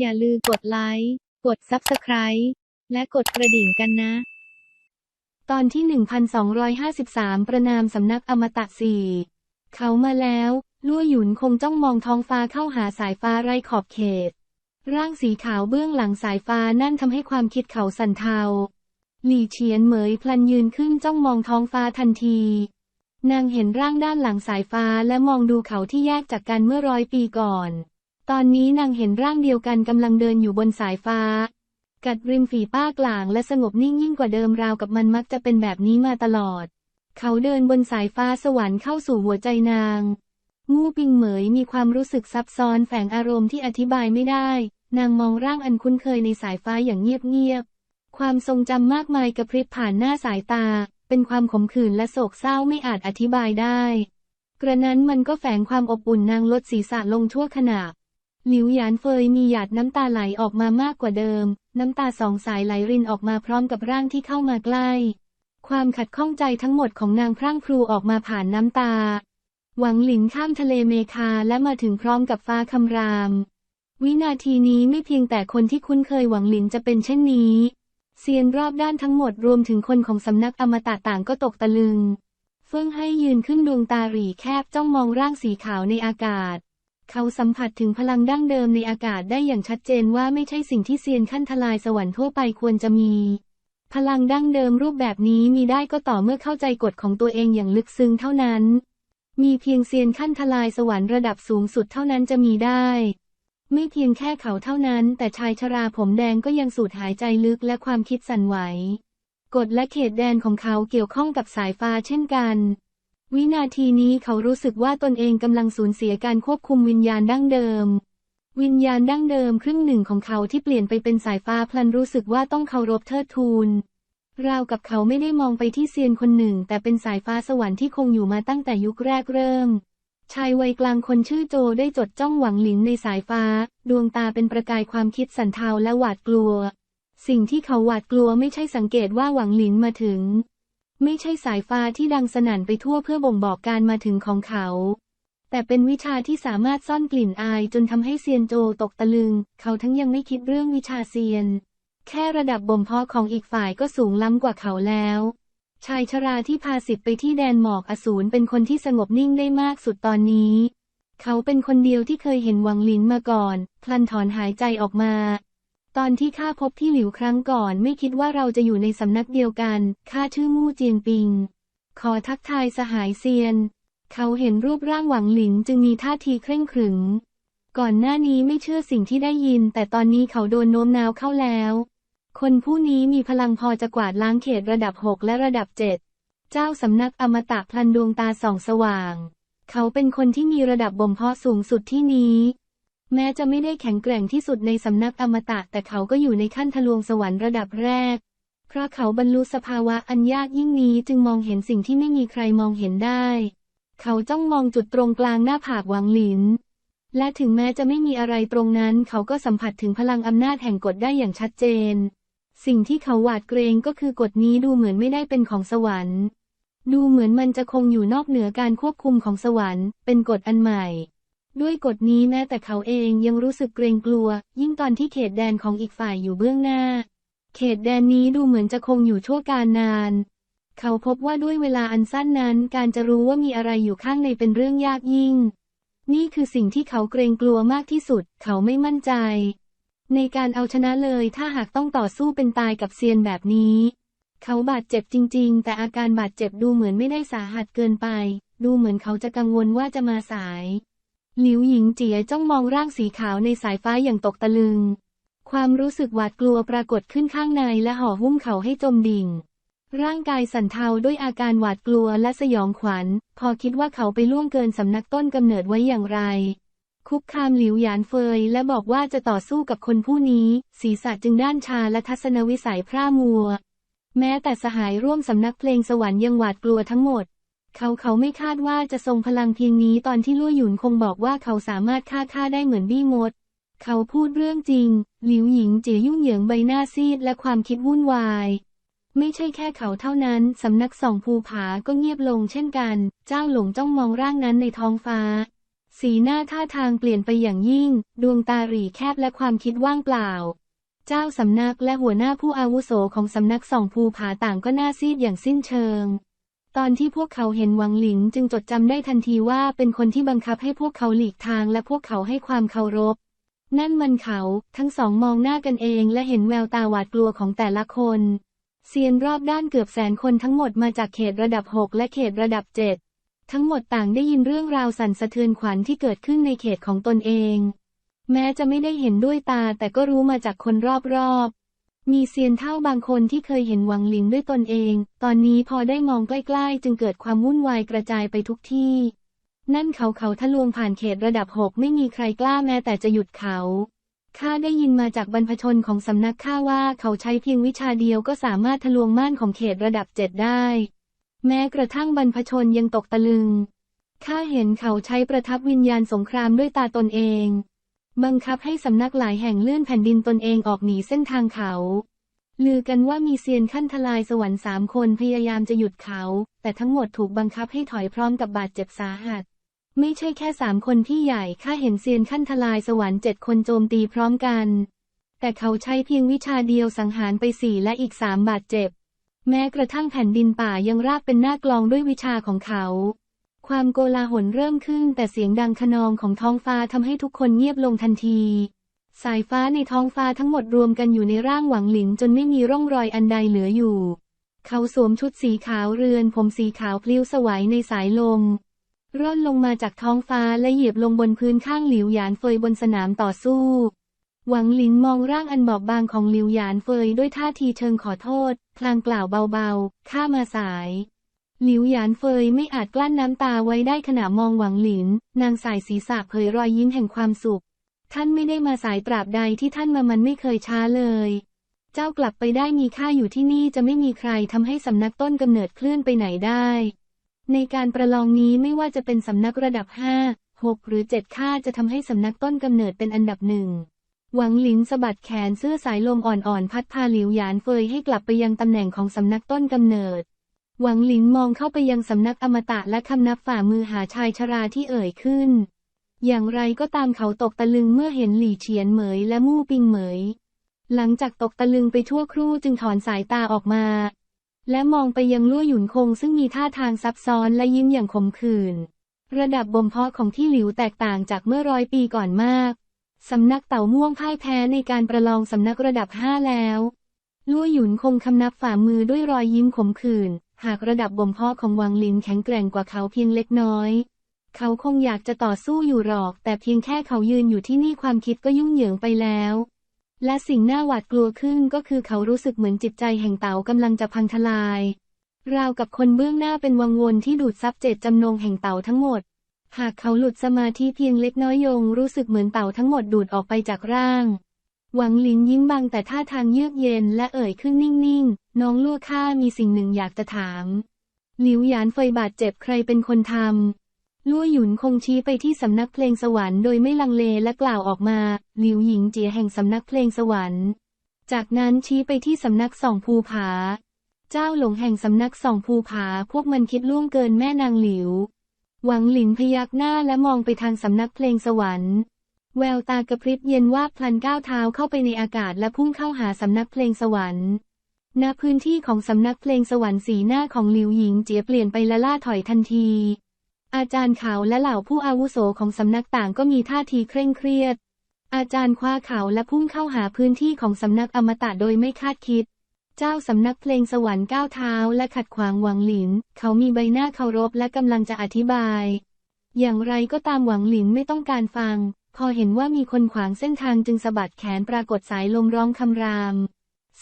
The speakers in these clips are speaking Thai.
อย่าลืมกดไลค์ กด Subscribe และกดกระดิ่งกันนะ ตอนที่ 1253 ประนามสำนักอมตะสี่เขามาแล้วลั่วหยุนคงจ้องมองท้องฟ้าเข้าหาสายฟ้าไร้ขอบเขต ร่างสีขาวเบื้องหลังสายฟ้านั่นทำให้ความคิดเขาสั่นเทา หลี่เฉียนเหมยพลันยืนขึ้นจ้องมองท้องฟ้าทันที นางเห็นร่างด้านหลังสายฟ้าและมองดูเขาที่แยกจากกันเมื่อร้อยปีก่อน ตอนนี้นางเห็นร่างเดียวกันกำลังเดินอยู่บนสายฟ้า กัดริมฝีป้ากลางและสงบนิ่งยิ่งกว่าเดิมราวกับมันมักจะเป็นแบบนี้มาตลอด เขาเดินบนสายฟ้าสวรรค์เข้าสู่หัวใจนาง งูปิงเหมยมีความรู้สึกซับซ้อนแฝงอารมณ์ที่อธิบายไม่ได้ นางมองร่างอันคุ้นเคยในสายฟ้าอย่างเงียบๆ ความทรงจำมากมายกระพริบผ่านหน้าสายตา เป็นความขมขื่นและโศกเศร้าไม่อาจอธิบายได้ กระนั้นมันก็แฝงความอบอุ่นนางลดศีรษะลงชั่วขณะ หลิวหยานเฟยมีหยาดน้ำตาไหลออกมามากกว่าเดิม น้ำตาสองสายไหลรินออกมาพร้อมกับร่างที่เข้ามาใกล้ ความขัดข้องใจทั้งหมดของนางพรั่งพรูออกมาผ่านน้ำตา หวังหลินข้ามทะเลเมคาและมาถึงพร้อมกับฟ้าคำราม วินาทีนี้ไม่เพียงแต่คนที่คุ้นเคยหวังหลินจะเป็นเช่นนี้ เซียนรอบด้านทั้งหมดรวมถึงคนของสำนักอมตะต่างก็ตกตะลึง เฟิ่งให้ยืนขึ้นดวงตาหรี่แคบจ้องมองร่างสีขาวในอากาศ เขาสัมผัสถึงพลังดั้งเดิมในอากาศได้อย่างชัดเจนว่าไม่ใช่สิ่งที่เซียนขั้นทลายสวรรค์ทั่วไปควรจะมี พลังดั้งเดิมรูปแบบนี้มีได้ก็ต่อเมื่อเข้าใจกฎของตัวเองอย่างลึกซึ้งเท่านั้น มีเพียงเซียนขั้นทลายสวรรค์ระดับสูงสุดเท่านั้นจะมีได้ ไม่เพียงแค่เขาเท่านั้น แต่ชายชราผมแดงก็ยังสูดหายใจลึกและความคิดสั่นไหว กฎและเขตแดนของเขาเกี่ยวข้องกับสายฟ้าเช่นกัน วินาทีนี้เขารู้สึกว่าตนเองกำลังสูญเสียการควบคุมวิญญาณดั้งเดิม วิญญาณดั้งเดิมครึ่งหนึ่งของเขาที่เปลี่ยนไปเป็นสายฟ้าพลันรู้สึกว่าต้องเคารพเทิดทูนราวกับเขาไม่ได้มองไปที่เซียนคนหนึ่ง แต่เป็นสายฟ้าสวรรค์ที่คงอยู่มาตั้งแต่ยุคแรกเริ่ม ชายวัยกลางคนชื่อโจได้จดจ้องหวังหลินในสายฟ้า ดวงตาเป็นประกายความคิดสันเทาและหวาดกลัว สิ่งที่เขาหวาดกลัวไม่ใช่สังเกตว่าหวังหลินมาถึง ไม่ใช่สายฟ้าที่ดังสนั่นไปทั่วเพื่อบ่งบอกการมาถึงของเขา แต่เป็นวิชาที่สามารถซ่อนกลิ่นอายจนทำให้เซียนโจตกตะลึง เขาทั้งยังไม่คิดเรื่องวิชาเซียน แค่ระดับบ่มเพาะของอีกฝ่ายก็สูงล้ำกว่าเขาแล้ว ชายชราที่พาสิทธิ์ไปที่แดนหมอกอสูรเป็นคนที่สงบนิ่งได้มากสุดตอนนี้ เขาเป็นคนเดียวที่เคยเห็นหวังลินมาก่อน พลันถอนหายใจออกมา ตอนที่ข้าพบที่หลิวครั้งก่อน ไม่คิดว่าเราจะอยู่ในสำนักเดียวกัน ข้าชื่อมู่เจียนปิง ขอทักทายสหายเซียน เขาเห็นรูปร่างหวังหลินจึงมีท่าทีเคร่งขรึม ก่อนหน้านี้ไม่เชื่อสิ่งที่ได้ยิน แต่ตอนนี้เขาโดนโน้มน้าวเข้าแล้ว คนผู้นี้มีพลังพอจะกวาดล้างเขตระดับ6และระดับ7เจ้าสำนักอมตะพลันดวงตาส่องสว่าง เขาเป็นคนที่มีระดับบ่มเพาะสูงสุดที่นี้ แม้จะไม่ได้แข็งแกร่งที่สุดในสำนักอมตะแต่เขาก็อยู่ในขั้นทะลวงสวรรค์ระดับแรก เพราะเขาบรรลุสภาวะอันยากยิ่งนี้จึงมองเห็นสิ่งที่ไม่มีใครมองเห็นได้ เขาจ้องมองจุดตรงกลางหน้าผากหวังหลิน และถึงแม้จะไม่มีอะไรตรงนั้น เขาก็สัมผัสถึงพลังอำนาจแห่งกฎได้อย่างชัดเจน สิ่งที่เขาหวาดเกรงก็คือกฎนี้ดูเหมือนไม่ได้เป็นของสวรรค์ ดูเหมือนมันจะคงอยู่นอกเหนือการควบคุมของสวรรค์ เป็นกฎอันใหม่ ด้วยกฎนี้แม้แต่เขาเองยังรู้สึกเกรงกลัว ยิ่งตอนที่เขตแดนของอีกฝ่ายอยู่เบื้องหน้า เขตแดนนี้ดูเหมือนจะคงอยู่ชั่วการนาน เขาพบว่าด้วยเวลาอันสั้นนั้น การจะรู้ว่ามีอะไรอยู่ข้างในเป็นเรื่องยากยิ่ง นี่คือสิ่งที่เขาเกรงกลัวมากที่สุด เขาไม่มั่นใจ ในการเอาชนะเลยถ้าหากต้องต่อสู้เป็นตายกับเซียนแบบนี้ เขาบาดเจ็บจริง ๆ แต่อาการบาดเจ็บดูเหมือนไม่ได้สาหัสเกินไป ดูเหมือนเขาจะกังวลว่าจะมาสาย หลิวหญิงเจียจ้องมองร่างสีขาวในสายฟ้าอย่างตกตะลึง ความรู้สึกหวาดกลัวปรากฏขึ้นข้างในและห่อหุ้มเขาให้จมดิ่ง ร่างกายสั่นเทาด้วยอาการหวาดกลัวและสยองขวัญ พอคิดว่าเขาไปล่วงเกินสำนักต้นกำเนิดไว้อย่างไร คุกคามหลิวหยานเฟยและบอกว่าจะต่อสู้กับคนผู้นี้ ศีรษะจึงด้านชาและทัศนวิสัยพร่ามัว แม้แต่สหายร่วมสำนักเพลงสวรรค์ยังหวาดกลัวทั้งหมด เขาเขาไม่คาดว่าจะทรงพลังเพียงนี้ตอนที่ลู่หยุนคงบอกว่าเขาสามารถฆ่าฆ่าได้เหมือนบี้มด เขาพูดเรื่องจริง หลิวหญิงเจียยุ่งเหยิงใบหน้าซีดและความคิดวุ่นวาย ไม่ใช่แค่เขาเท่านั้น สำนักสองภูผาก็เงียบลงเช่นกัน เจ้าหลงจ้องมองร่างนั้นในท้องฟ้า สีหน้าท่าทางเปลี่ยนไปอย่างยิ่ง ดวงตาหรี่แคบและความคิดว่างเปล่า เจ้าสำนักและหัวหน้าผู้อาวุโสของสำนักสองภูผาต่างก็หน้าซีดอย่างสิ้นเชิง ตอนที่พวกเขาเห็นหวังหลิงจึงจดจำได้ทันทีว่าเป็นคนที่บังคับให้พวกเขาหลีกทางและพวกเขาให้ความเคารพ นั่นมันเขาทั้งสองมองหน้ากันเองและเห็นแววตาหวาดกลัวของแต่ละคนเซียนรอบด้านเกือบแสนคนทั้งหมดมาจากเขตระดับ 6 และเขตระดับ 7 ทั้งหมดต่างได้ยินเรื่องราวสั่นสะเทือนขวัญที่เกิดขึ้นในเขตของตนเอง แม้จะไม่ได้เห็นด้วยตาแต่ก็รู้มาจากคนรอบๆ มีเซียนเท่าบางคนที่เคยเห็นหวังหลิงด้วยตนเอง ตอนนี้พอได้มองใกล้ๆ จึงเกิดความวุ่นวายกระจายไปทุกที่ นั่นเขาเขาทะลวงผ่านเขตระดับ6ไม่มีใครกล้าแม้แต่จะหยุดเขาข้าได้ยินมาจากบรรพชนของสำนักข้าว่าเขาใช้เพียงวิชาเดียวก็สามารถทะลวงม่านของเขตระดับเจ็ดได้ แม้กระทั่งบรรพชนยังตกตะลึง ข้าเห็นเขาใช้ประทับวิญญาณสงครามด้วยตาตนเอง บังคับให้สำนักหลายแห่งเลื่อนแผ่นดินตนเองออกหนีเส้นทางเขา ลือกันว่ามีเซียนขั้นทลายสวรรค์สามคนพยายามจะหยุดเขา แต่ทั้งหมดถูกบังคับให้ถอยพร้อมกับบาดเจ็บสาหัส ไม่ใช่แค่สามคนที่ใหญ่ข้าเห็นเซียนขั้นทลายสวรรค์เจ็ดคนโจมตีพร้อมกัน แต่เขาใช้เพียงวิชาเดียวสังหารไปสี่และอีกสามบาดเจ็บ แม้กระทั่งแผ่นดินป่ายังราบเป็นหน้ากลองด้วยวิชาของเขา ความโกลาหลเริ่มขึ้นแต่เสียงดังขนองของท้องฟ้าทำให้ทุกคนเงียบลงทันที สายฟ้าในท้องฟ้าทั้งหมดรวมกันอยู่ในร่างหวังหลินจนไม่มีร่องรอยอันใดเหลืออยู่ เขาสวมชุดสีขาวเรือนผมสีขาวพลิ้วสวัยในสายลม ร่อนลงมาจากท้องฟ้าและเหยียบลงบนพื้นข้างหลิวหยานเฟยบนสนามต่อสู้ หวังหลินมองร่างอันบอบบางของหลิวหยานเฟยด้วยท่าทีเชิงขอโทษ พลางกล่าวเบาๆ ข้ามาสาย หลิวหยานเฟยไม่อาจกลั้นน้ำตาไว้ได้ขณะมองหวังหลิน นางสายศีรษะเผยรอยยิ้มแห่งความสุข ท่านไม่ได้มาสายตราบใดที่ท่านมามันไม่เคยช้าเลย เจ้ากลับไปได้มีค่าอยู่ที่นี่จะไม่มีใครทำให้สำนักต้นกำเนิดเคลื่อนไปไหนได้ ในการประลองนี้ไม่ว่าจะเป็นสำนักระดับ5 6หกหรือ7ค่าจะทำให้สำนักต้นกำเนิดเป็นอันดับหนึ่งหวังหลินสะบัดแขนเสื้อสายลมอ่อนๆพัดพาหลิวหยานเฟยให้กลับไปยังตำแหน่งของสำนักต้นกำเนิด หวังหลินมองเข้าไปยังสำนักอมตะและคำนับฝ่ามือหาชายชราที่เอ่ยขึ้น อย่างไรก็ตามเขาตกตะลึงเมื่อเห็นหลี่เฉียนเหมยและมู่ปิงเหมย หลังจากตกตะลึงไปชั่วครู่จึงถอนสายตาออกมา และมองไปยังลู่หยุนคงซึ่งมีท่าทางซับซ้อนและยิ้มอย่างขมขื่น ระดับบ่มเพาะของที่หลิวแตกต่างจากเมื่อร้อยปีก่อนมาก สำนักเต่าม่วงพ่ายแพ้ในการประลองสำนักระดับห้าแล้วลู่หยุนคงคำนับฝ่ามือด้วยรอยยิ้มขมขื่น หากระดับบ่มเพาะของวังลินแข็งแกร่งกว่าเขาเพียงเล็กน้อย เขาคงอยากจะต่อสู้อยู่หรอก แต่เพียงแค่เขายืนอยู่ที่นี่ความคิดก็ยุ่งเหยิงไปแล้ว และสิ่งน่าหวาดกลัวขึ้นก็คือเขารู้สึกเหมือนจิตใจแห่งเต่ากำลังจะพังทลาย ราวกับคนเบื้องหน้าเป็นวังวนที่ดูดซับเจตจำนงแห่งเต่าทั้งหมด หากเขาหลุดสมาธิเพียงเล็กน้อยยงรู้สึกเหมือนเต่าทั้งหมดดูดออกไปจากร่าง หวังลินยิ้มบังแต่ท่าทางเยือกเย็นและเอ่ยขึ้นนิ่งๆ น้องลั่วข้ามีสิ่งหนึ่งอยากจะถาม หลิวหยานเฟยบาดเจ็บใครเป็นคนทำลั่วหยุนคงชี้ไปที่สำนักเพลงสวรรค์โดยไม่ลังเลและกล่าวออกมา หลิวหญิงเจียแห่งสำนักเพลงสวรรค์ จากนั้นชี้ไปที่สำนักสองภูผา เจ้าหลงแห่งสำนักสองภูผาพวกมันคิดล่วงเกินแม่นางหลิว หวังหลินพยักหน้าและมองไปทางสำนักเพลงสวรรค์ แววตากระพริบเย็นว่าพลันก้าวเท้าเข้าไปในอากาศและพุ่งเข้าหาสำนักเพลงสวรรค์ณพื้นที่ของสำนักเพลงสวรรค์สีหน้าของหลิวหญิงเจียเปลี่ยนไปละล่าถอยทันที อาจารย์เขาและเหล่าผู้อาวุโสของสำนักต่างก็มีท่าทีเคร่งเครียด อาจารย์คว้าเขาและพุ่งเข้าหาพื้นที่ของสำนักอมตะโดยไม่คาดคิด เจ้าสำนักเพลงสวรรค์ก้าวเท้าและขัดขวางหวังหลิน เขามีใบหน้าเคารพและกำลังจะอธิบาย อย่างไรก็ตามหวังหลินไม่ต้องการฟัง พอเห็นว่ามีคนขวางเส้นทางจึงสะบัดแขนปรากฏสายลมร้องคำราม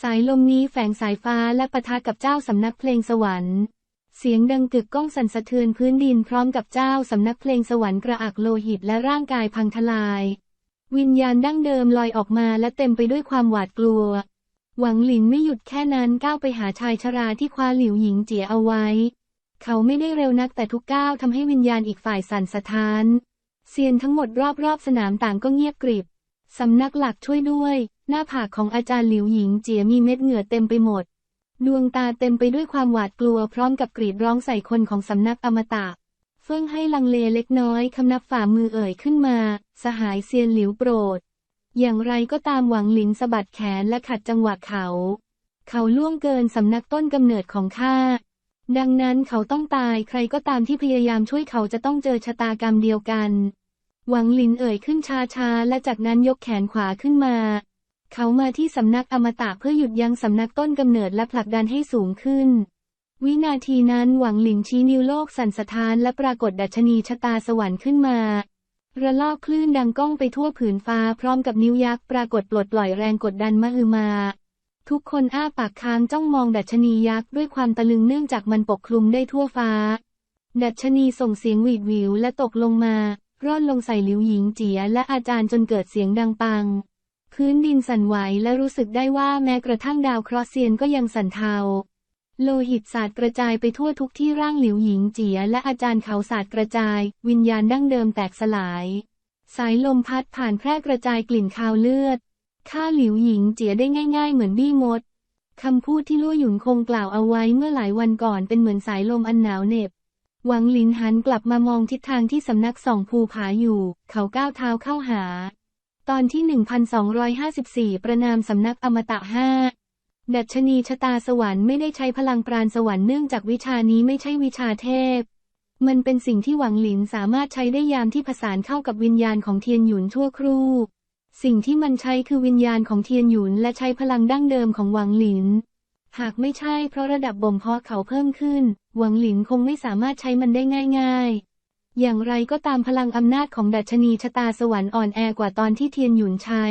สายลมนี้แฝงสายฟ้าและปะทะกับเจ้าสำนักเพลงสวรรค์ เสียงดังกึกก้องสั่นสะเทือนพื้นดินพร้อมกับเจ้าสำนักเพลงสวรรค์กระอักโลหิตและร่างกายพังทลาย วิญญาณดั้งเดิมลอยออกมาและเต็มไปด้วยความหวาดกลัว หวังหลินไม่หยุดแค่นั้นก้าวไปหาชายชราที่คว้าหลิวหญิงเจียเอาไว้ เขาไม่ได้เร็วนักแต่ทุกก้าวทำให้วิญญาณอีกฝ่ายสั่นสะท้าน เซียนทั้งหมดรอบๆสนามต่างก็เงียบกริบ สำนักหลักช่วยด้วย หน้าผากของอาจารย์หลิวหญิงเจียมีเม็ดเหงื่อเต็มไปหมด ดวงตาเต็มไปด้วยความหวาดกลัวพร้อมกับกรีดร้องใส่คนของสำนักอมตะ เฟิ่องให้ลังเลเล็กน้อยคำนับฝ่ามือเอ่ยขึ้นมา สหายเซียนหลิวโปรด อย่างไรก็ตามหวังหลินสะบัดแขนและขัดจังหวะเขา เขาล่วงเกินสำนักต้นกำเนิดของข้า ดังนั้นเขาต้องตายใครก็ตามที่พยายามช่วยเขาจะต้องเจอชะตากรรมเดียวกัน หวังลินเอ่ยขึ้นช้าๆ และจากนั้นยกแขนขวาขึ้นมา เขามาที่สำนักอมตะเพื่อหยุดยั้งสำนักต้นกำเนิดและผลักดันให้สูงขึ้น วินาทีนั้นหวังหลินชี้นิ้วโลกสั่นสะท้านและปรากฏดัชนีชะตาสวรรค์ขึ้นมาระลอกคลื่นดังก้องไปทั่วผืนฟ้าพร้อมกับนิ้วยักษ์ปรากฏปลดปล่อยแรงกดดันมหึมา ทุกคนอ้าปากค้างจ้องมองดัชนียักษ์ด้วยความตะลึงเนื่องจากมันปกคลุมได้ทั่วฟ้า ดัชนีส่งเสียงหวีดหวิวและตกลงมา ร่อนลงใส่หลิวหญิงเจียและอาจารย์จนเกิดเสียงดังปัง พื้นดินสั่นไหวและรู้สึกได้ว่าแม้กระทั่งดาวเคราะห์เซียนก็ยังสั่นเทา โลหิตศาสาดกระจายไปทั่วทุกที่ร่างหลิวหญิงเจียและอาจารย์เขาศาสาดกระจาย วิญญาณดั้งเดิมแตกสลาย สายลมพัดผ่านแพร่กระจายกลิ่นคาวเลือด ฆ่าหลิวหญิงเจียได้ง่าย ๆ เหมือนบี้มด คำพูดที่ลู่หยุนคงกล่าวเอาไว้เมื่อหลายวันก่อนเป็นเหมือนสายลมอันหนาวเหน็บ หวังลินหันกลับมามองทิศทางที่สำนักส่องภูผาอยู่ เขาก้าวเท้าเข้าหา ตอนที่ 1254 ประนามสำนักอมตะห้าดัชนีชะตาสวรรค์ไม่ได้ใช้พลังปราณสวรรค์เนื่องจากวิชานี้ไม่ใช่วิชาเทพ มันเป็นสิ่งที่หวังหลินสามารถใช้ได้ยามที่ผสานเข้ากับวิญญาณของเทียนหยุนชั่วครู่ สิ่งที่มันใช้คือวิญญาณของเทียนหยุนและใช้พลังดั้งเดิมของหวังหลิน หากไม่ใช่เพราะระดับบ่มเพาะเขาเพิ่มขึ้น หวังหลินคงไม่สามารถใช้มันได้ง่าย ๆ อย่างไรก็ตามพลังอำนาจของดัชนีชะตาสวรรค์อ่อนแอกว่าตอนที่เทียนหยุนใช้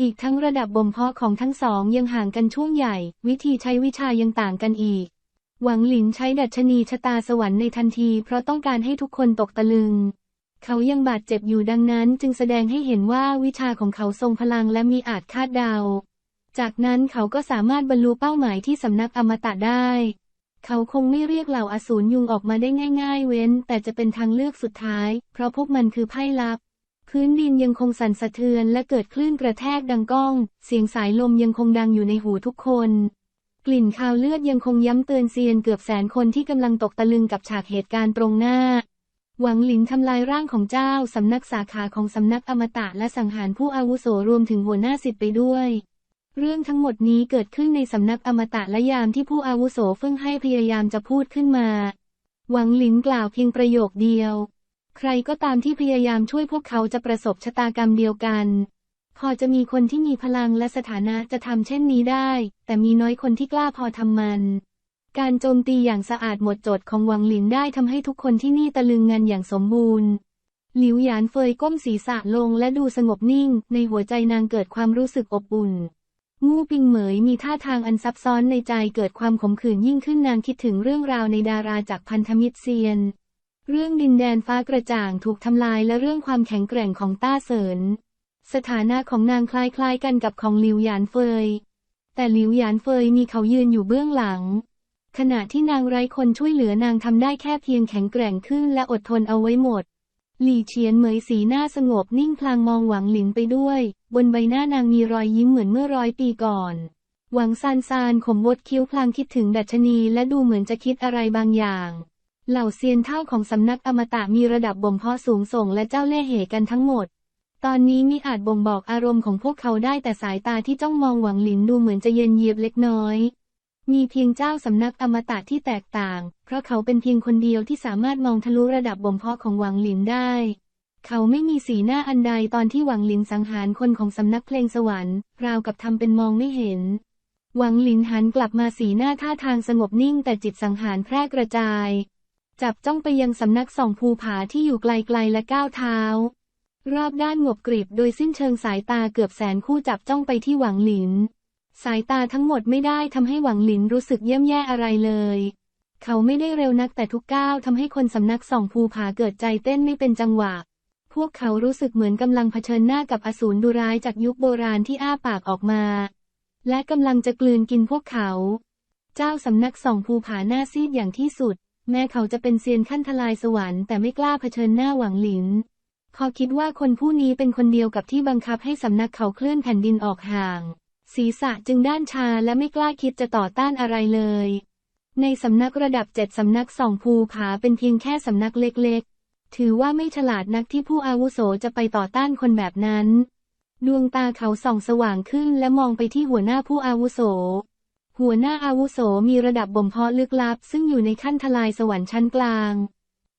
อีกทั้งระดับบ่มเพาะของทั้งสองยังห่างกันช่วงใหญ่ วิธีใช้วิชายังต่างกันอีก หวังหลินใช้ดัชนีชะตาสวรรค์ในทันที เพราะต้องการให้ทุกคนตกตะลึง เขายังบาดเจ็บอยู่ดังนั้นจึงแสดงให้เห็นว่าวิชาของเขาทรงพลังและมีอาจคาดเดา จากนั้นเขาก็สามารถบรรลุเป้าหมายที่สำนักอมตะได้ เขาคงไม่เรียกเหล่าอสูรยุงออกมาได้ง่าย ๆ เว้น แต่จะเป็นทางเลือกสุดท้าย เพราะพวกมันคือไพ่ลับ พื้นดินยังคงสั่นสะเทือนและเกิดคลื่นกระแทกดังก้อง เสียงสายลมยังคงดังอยู่ในหูทุกคนกลิ่นคาวเลือดยังคงย้ำเตือนเซียนเกือบแสนคนที่กำลังตกตะลึงกับฉากเหตุการณ์ตรงหน้า หวังหลินทำลายร่างของเจ้าสำนักสาขาของสำนักอมตะและสังหารผู้อาวุโสรวมถึงหัวหน้าสิทธิ์ไปด้วย เรื่องทั้งหมดนี้เกิดขึ้นในสำนักอมตะและยามที่ผู้อาวุโสเฟิ่งให้พยายามจะพูดขึ้นมา หวังหลินกล่าวเพียงประโยคเดียว ใครก็ตามที่พยายามช่วยพวกเขาจะประสบชะตากรรมเดียวกัน พอจะมีคนที่มีพลังและสถานะจะทำเช่นนี้ได้ แต่มีน้อยคนที่กล้าพอทำมัน การโจมตีอย่างสะอาดหมดจดของหวังหลินได้ทำให้ทุกคนที่นี่ตะลึงงันอย่างสมบูรณ์ หลิวหยานเฟยก้มศีรษะลงและดูสงบนิ่ง ในหัวใจนางเกิดความรู้สึกอบอุ่น งูปิงเหมยมีท่าทางอันซับซ้อนในใจเกิดความขมขื่นยิ่งขึ้นนางคิดถึงเรื่องราวในดาราจากพันธมิตรเซียน เรื่องดินแดนฟ้ากระจ่างถูกทำลายและเรื่องความแข็งแกร่งของต้าเสินสถานะของนางคล้ายๆกันกับของหลิวหยานเฟย แต่หลิวหยานเฟยมีเขายืนอยู่เบื้องหลัง ขณะที่นางไร้คนช่วยเหลือนางทำได้แค่เพียงแข็งแกร่งขึ้นและอดทนเอาไว้หมด หลี่เฉียนเหมยสีหน้าสงบนิ่งพลางมองหวังหลินไปด้วย บนใบหน้านางมีรอยยิ้มเหมือนเมื่อร้อยปีก่อน หวังซานซานขมวดคิ้วพลางคิดถึงดัชนีและดูเหมือนจะคิดอะไรบางอย่าง เหล่าเซียนเท่าของสำนักอมตะมีระดับบ่มเพาะสูงส่งและเจ้าเล่ห์เหกันทั้งหมดตอนนี้มิอาจบ่งบอกอารมณ์ของพวกเขาได้แต่สายตาที่จ้องมองหวังหลินดูเหมือนจะเย็นเยียบเล็กน้อย มีเพียงเจ้าสำนักอมตะที่แตกต่าง เพราะเขาเป็นเพียงคนเดียวที่สามารถมองทะลุระดับบ่มเพาะของหวังหลินได้ เขาไม่มีสีหน้าอันใดตอนที่หวังหลินสังหารคนของสำนักเพลงสวรรค์ ราวกับทำเป็นมองไม่เห็น หวังหลินหันกลับมาสีหน้าท่าทางสงบนิ่งแต่จิตสังหารแพร่กระจาย จับจ้องไปยังสำนักสองภูผาที่อยู่ไกลๆและก้าวเท้า รอบด้านงบกริบโดยสิ้นเชิงสายตาเกือบแสนคู่จับจ้องไปที่หวังหลิน สายตาทั้งหมดไม่ได้ทำให้หวังหลินรู้สึกเยี่ยมแย่อะไรเลย เขาไม่ได้เร็วนักแต่ทุกก้าวทำให้คนสำนักสองภูผาเกิดใจเต้นไม่เป็นจังหวะ พวกเขารู้สึกเหมือนกำลังเผชิญหน้ากับอสูรดุร้ายจากยุคโบราณที่อ้าปากออกมา และกำลังจะกลืนกินพวกเขา เจ้าสำนักสองภูผาหน้าซีดอย่างที่สุด แม้เขาจะเป็นเซียนขั้นทลายสวรรค์แต่ไม่กล้าเผชิญหน้าหวังหลินพอคิดว่าคนผู้นี้เป็นคนเดียวกับที่บังคับให้สำนักเขาเคลื่อนแผ่นดินออกห่าง ศีรษะจึงด้านชาและไม่กล้าคิดจะต่อต้านอะไรเลย ในสำนักระดับเจ็ดสำนักสองภูผาเป็นเพียงแค่สำนักเล็กๆ ถือว่าไม่ฉลาดนักที่ผู้อาวุโสจะไปต่อต้านคนแบบนั้น ดวงตาเขาส่องสว่างขึ้นและมองไปที่หัวหน้าผู้อาวุโส หัวหน้าอาวุโสมีระดับบ่มเพาะลึกลับ ซึ่งอยู่ในขั้นทลายสวรรค์ชั้นกลาง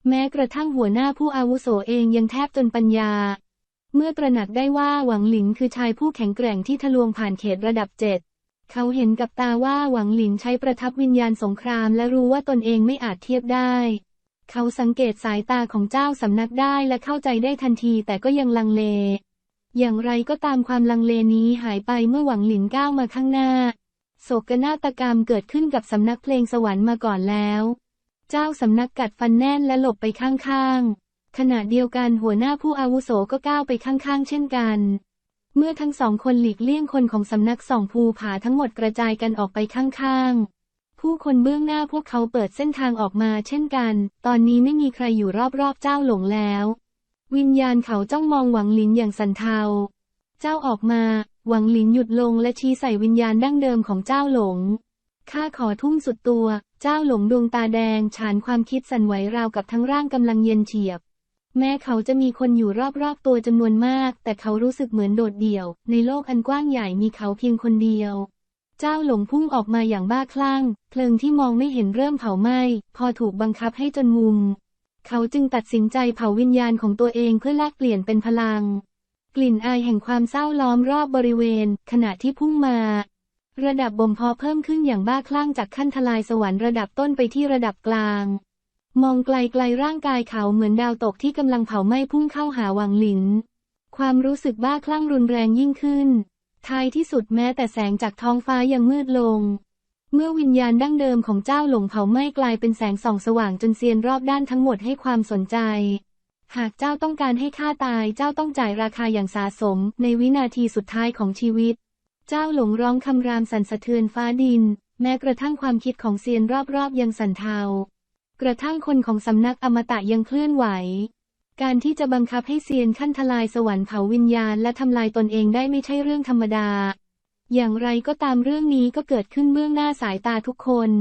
แม้กระทั่งหัวหน้าผู้อาวุโสเองยังแทบจนปัญญา เมื่อตระหนักได้ว่าหวังหลินคือชายผู้แข็งแกร่งที่ทะลวงผ่านเขตระดับเจ็ดเขาเห็นกับตาว่าหวังหลินใช้ประทับวิญญาณสงครามและรู้ว่าตนเองไม่อาจเทียบได้ เขาสังเกตสายตาของเจ้าสำนักได้และเข้าใจได้ทันทีแต่ก็ยังลังเล อย่างไรก็ตามความลังเลนี้หายไปเมื่อหวังหลินก้าวมาข้างหน้า โศกนาฏกรรมเกิดขึ้นกับสำนักเพลงสวรรค์มาก่อนแล้ว เจ้าสำนักกัดฟันแน่นและหลบไปข้างๆ ขณะเดียวกันหัวหน้าผู้อาวุโสก็ก้าวไปข้างๆ เช่นกัน เมื่อทั้งสองคนหลีกเลี่ยงคนของสำนักสองภูผาทั้งหมดกระจายกันออกไปข้างๆผู้คนเบื้องหน้าพวกเขาเปิดเส้นทางออกมาเช่นกัน ตอนนี้ไม่มีใครอยู่รอบๆเจ้าหลงแล้ว วิญญาณเขาจ้องมองหวังหลินอย่างสันเทา เจ้าออกมา หวังหลินหยุดลงและชี้ใส่วิญญาณดั้งเดิมของเจ้าหลง ข้าขอทุ่มสุดตัว เจ้าหลงดวงตาแดง ฉานความคิดสั่นไหวราวกับทั้งร่างกำลังเย็นเฉียบ แม้เขาจะมีคนอยู่รอบๆตัวจำนวนมาก แต่เขารู้สึกเหมือนโดดเดี่ยว ในโลกอันกว้างใหญ่มีเขาเพียงคนเดียว เจ้าหลงพุ่งออกมาอย่างบ้าคลั่ง เพลิงที่มองไม่เห็นเริ่มเผาไหม้ พอถูกบังคับให้จนมุม เขาจึงตัดสินใจเผาวิญญาณของตัวเองเพื่อแลกเปลี่ยนเป็นพลัง กลิ่นอายแห่งความเศร้าล้อมรอบบริเวณ ขณะที่พุ่งมา ระดับบ่มเพาะเพิ่มขึ้นอย่างบ้าคลั่งจากขั้นทลายสวรรค์ระดับต้นไปที่ระดับกลาง มองไกลไกลร่างกายเขาเหมือนดาวตกที่กำลังเผาไหม้พุ่งเข้าหาวังหลิน ความรู้สึกบ้าคลั่งรุนแรงยิ่งขึ้น ท้ายที่สุดแม้แต่แสงจากท้องฟ้ายังมืดลง เมื่อวิญญาณดั้งเดิมของเจ้าหลงเผาไหม้กลายเป็นแสงส่องสว่างจนเซียนรอบด้านทั้งหมดให้ความสนใจ หากเจ้าต้องการให้ข้าตายเจ้าต้องจ่ายราคาอย่างสาสม ในวินาทีสุดท้ายของชีวิต เจ้าหลงร้องคำรามสั่นสะเทือนฟ้าดิน แม้กระทั่งความคิดของเซียนรอบๆยังสั่นเทา กระทั่งคนของสำนักอมตะยังเคลื่อนไหว การที่จะบังคับให้เซียนขั้นทลายสวรรค์เผาวิญญาณและทำลายตนเองได้ไม่ใช่เรื่องธรรมดา อย่างไรก็ตามเรื่องนี้ก็เกิดขึ้นเบื้องหน้าสายตาทุกคน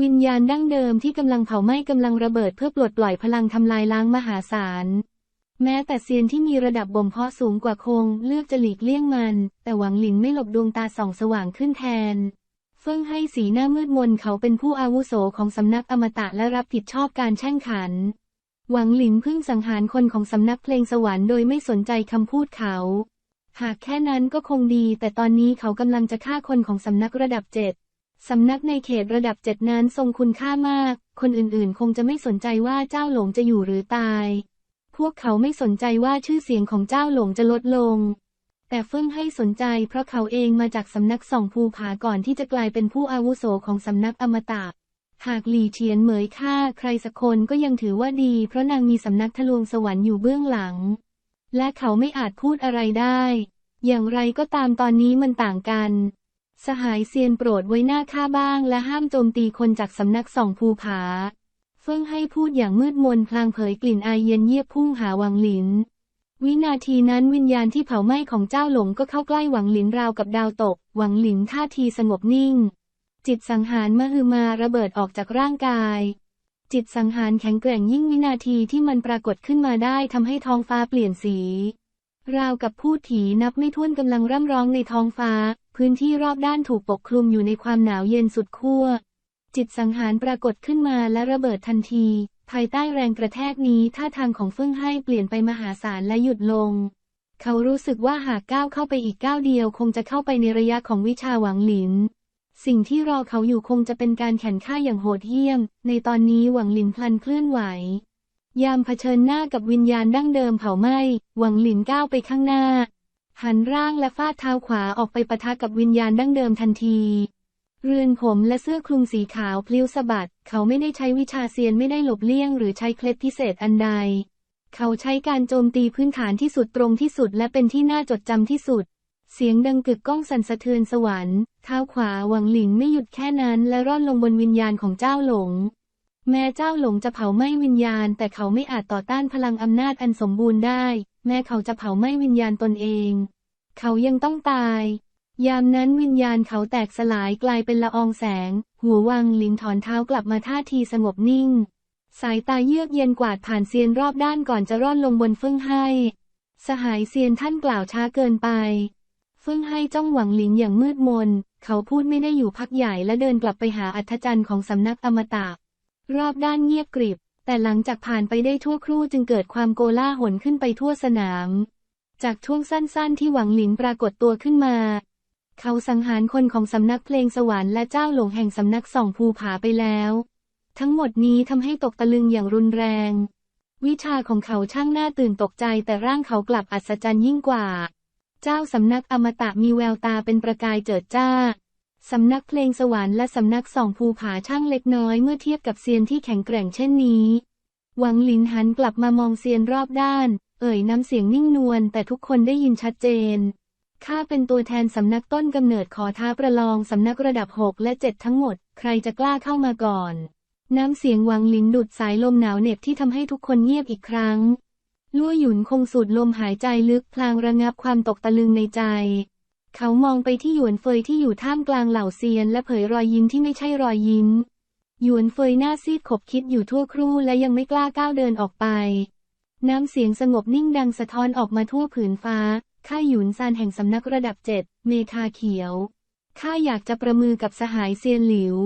วิญญาณดั้งเดิมที่กำลังเผาไหม้กำลังระเบิดเพื่อปลดปล่อยพลังทำลายล้างมหาศาลแม้แต่เซียนที่มีระดับบ่มเพาะสูงกว่าคง เลือกจะหลีกเลี่ยงมัน แต่หวังหลินไม่หลบดวงตาส่องสว่างขึ้นแทน เฟิ่งให้สีหน้ามืดมนเขาเป็นผู้อาวุโสของสำนักอมตะและรับผิดชอบการแช่งขัน หวังหลินเพิ่งสังหารคนของสำนักเพลงสวรรค์โดยไม่สนใจคำพูดเขา หากแค่นั้นก็คงดี แต่ตอนนี้เขากำลังจะฆ่าคนของสำนักระดับเจ็ดสำนักในเขตระดับเจ็ดนั้นทรงคุณค่ามาก คนอื่นๆ คงจะไม่สนใจว่าเจ้าหลงจะอยู่หรือตาย พวกเขาไม่สนใจว่าชื่อเสียงของเจ้าหลงจะลดลง แต่เฟิ่งให้สนใจเพราะเขาเองมาจากสำนักส่องภูผาก่อนที่จะกลายเป็นผู้อาวุโสของสำนักอมตะหากหลี่เฉียนเหมยฆ่าใครสักคนก็ยังถือว่าดี เพราะนางมีสำนักทะลวงสวรรค์อยู่เบื้องหลัง และเขาไม่อาจพูดอะไรได้ อย่างไรก็ตามตอนนี้มันต่างกัน สหายเซียนโปรดไว้หน้าข้าบ้างและห้ามโจมตีคนจากสำนักส่องภูผา เฟิ่งให้พูดอย่างมืดมนพลางเผยกลิ่นอายเย็นเยียบพุ่งหาวังหลิน วินาทีนั้นวิญญาณที่เผาไหม้ของเจ้าหลงก็เข้าใกล้หวังหลินราวกับดาวตก หวังหลินท่าทีสงบนิ่ง จิตสังหารมหึมาระเบิดออกจากร่างกาย จิตสังหารแข็งแกร่งยิ่งวินาทีที่มันปรากฏขึ้นมาได้ทำให้ท้องฟ้าเปลี่ยนสี ราวกับพูดถีนับไม่ถ้วนกำลังร่ำร้องในท้องฟ้า พื้นที่รอบด้านถูกปกคลุมอยู่ในความหนาวเย็นสุดขั้วจิตสังหารปรากฏขึ้นมาและระเบิดทันที ภายใต้แรงกระแทกนี้ท่าทางของเฟิ่องให้เปลี่ยนไปมหาศาลและหยุดลง เขารู้สึกว่าหากก้าวเข้าไปอีกก้าวเดียวคงจะเข้าไปในระยะของวิชาหวังหลิน สิ่งที่รอเขาอยู่คงจะเป็นการแข่งข้าอย่างโหดเหี้ยม ในตอนนี้หวังหลินพลันเคลื่อนไหว ยามเผชิญหน้ากับวิญญาณดั้งเดิมเผาไหม้ หวังหลินก้าวไปข้างหน้า หันร่างและฟาดเท้าขวาออกไปปะทะกับวิญญาณดั้งเดิมทันที เรือนผมและเสื้อคลุมสีขาวพลิ้วสะบัด เขาไม่ได้ใช้วิชาเซียนไม่ได้หลบเลี่ยงหรือใช้เคล็ดพิเศษอันใด เขาใช้การโจมตีพื้นฐานที่สุดตรงที่สุดและเป็นที่น่าจดจำที่สุด เสียงดังกึกก้องสั่นสะเทือนสวรรค์เท้าขวาหวังหลินไม่หยุดแค่นั้นและร่อนลงบนวิญญาณของเจ้าหลง แม้เจ้าหลงจะเผาไหม้วิญญาณ แต่เขาไม่อาจต่อต้านพลังอำนาจอันสมบูรณ์ได้ แม้เขาจะเผาไหม้วิญญาณตนเอง เขายังต้องตาย ยามนั้นวิญญาณเขาแตกสลายกลายเป็นละอองแสง หัววังลินถอนเท้ากลับมาท่าทีสงบนิ่ง สายตาเยือกเย็นกวาดผ่านเซียนรอบด้านก่อนจะร่อนลงบนฟึ่งให้ สหายเซียนท่านกล่าวช้าเกินไป ฟึ่งให้จ้องหวังหลินอย่างมืดมน เขาพูดไม่ได้อยู่พักใหญ่และเดินกลับไปหาอัธจันทร์ของสำนักอมตะ รอบด้านเงียบกริบ แต่หลังจากผ่านไปได้ทั่วครู่จึงเกิดความโกลาหลขึ้นไปทั่วสนาม จากช่วงสั้นๆ ที่หวังหลินปรากฏตัวขึ้นมา เขาสังหารคนของสำนักเพลงสวรรค์และเจ้าหลงแห่งสำนักสองภูผาไปแล้ว ทั้งหมดนี้ทำให้ตกตะลึงอย่างรุนแรง วิชาของเขาช่างน่าตื่นตกใจแต่ร่างเขากลับอัศจรรย์ยิ่งกว่า เจ้าสำนักอมตะมีแววตาเป็นประกายเจิดจ้าสำนักเพลงสวรรค์และสำนักสองภูผาช่างเล็กน้อยเมื่อเทียบกับเซียนที่แข็งแกร่งเช่นนี้ หวังหลินหันกลับมามองเซียนรอบด้าน เอ่ยน้ำเสียงนิ่งนวลแต่ทุกคนได้ยินชัดเจน ข้าเป็นตัวแทนสำนักต้นกำเนิดขอท้าประลองสำนักระดับ6และ7ทั้งหมด ใครจะกล้าเข้ามาก่อน น้ำเสียงวังลินดุดสายลมหนาวเหน็บที่ทำให้ทุกคนเงียบอีกครั้งลั่วหยุนคงสูดลมหายใจลึกพลางระงับความตกตะลึงในใจ เขามองไปที่หยวนเฟยที่อยู่ท่ามกลางเหล่าเซียน และเผยรอยยิ้มที่ไม่ใช่รอยยิ้ม หยวนเฟยหน้าซีดขบคิดอยู่ทั่วครู่และยังไม่กล้าก้าวเดินออกไป น้ำเสียงสงบนิ่งดังสะท้อนออกมาทั่วผืนฟ้า ข้าหยุนซานแห่งสำนักระดับเจ็ดเมคาเขียว ข้าอยากจะประมือกับสหายเซียนหลิว